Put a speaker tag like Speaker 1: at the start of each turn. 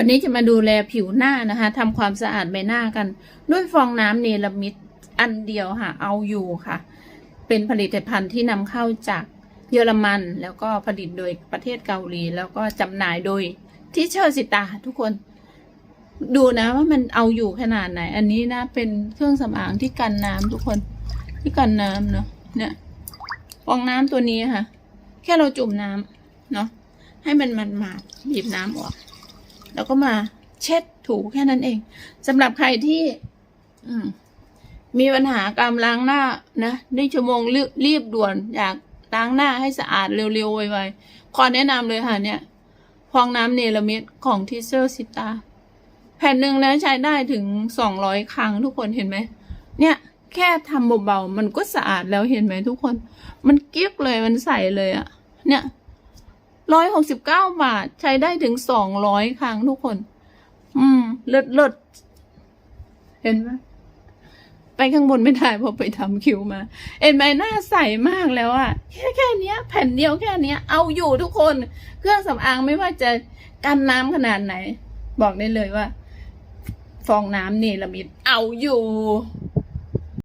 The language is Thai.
Speaker 1: วันนี้จะมาดูแลผิวหน้านะคะทำความสะอาดใบหน้ากัน ด้วยฟองน้ำเนลามิดอันเดียวค่ะ เอาอยู่ค่ะ เป็นผลิตภัณฑ์ที่นำเข้าจากเยอรมัน แล้วก็ผลิตโดยประเทศเกาหลี แล้วก็จำหน่ายโดยที่เชอร์สิตาทุกคน ดูนะว่ามันเอาอยู่ขนาดไหน อันนี้นะเป็นเครื่องสำอางที่กันน้ำทุกคน ที่กันน้ำเนาะเนี่ยฟองน้ำตัวนี้ค่ะ แค่เราจุ่มน้ำเนาะให้มันมันมาดบีบน้ำออก แล้วก็มาเช็ดถูแค่นั้นเองสำหรับใครที่มีปัญหาการล้างหน้านะในชั่วโมงรีบด่วนอยากล้างหน้าให้สะอาดเร็วๆไวๆขอแนะนำเลยค่ะเนี่ยฟองน้ำเนลามิดของทิเซอร์ซิตาแผ่นหนึ่งนะใช้ได้ถึงสองร้อยครั้งทุกคนเห็นไหมเนี่ยแค่ทำเบาๆมันก็สะอาดแล้วเห็นไหมทุกคน มันเกิ๊กเลยมันใสเลยอะเนี่ย ร้อยหกสิบเก้าบาท ใช้ได้ถึงสองร้อยครั้งทุกคน อืม เลิศเลิศเห็นไหมไปข้างบนไม่ได้เพอไปทำคิวมา เอ็นไหมหน้าใสมากแล้วอะแค่แค่เนี้ยแผ่นเดียวแค่เนี้ยเอาอยู่ทุกคน เครื่องสำอางไม่ว่าจะกันน้ำขนาดไหน บอกได้เลยว่า ฟองน้ำเนลามิดเอาอยู่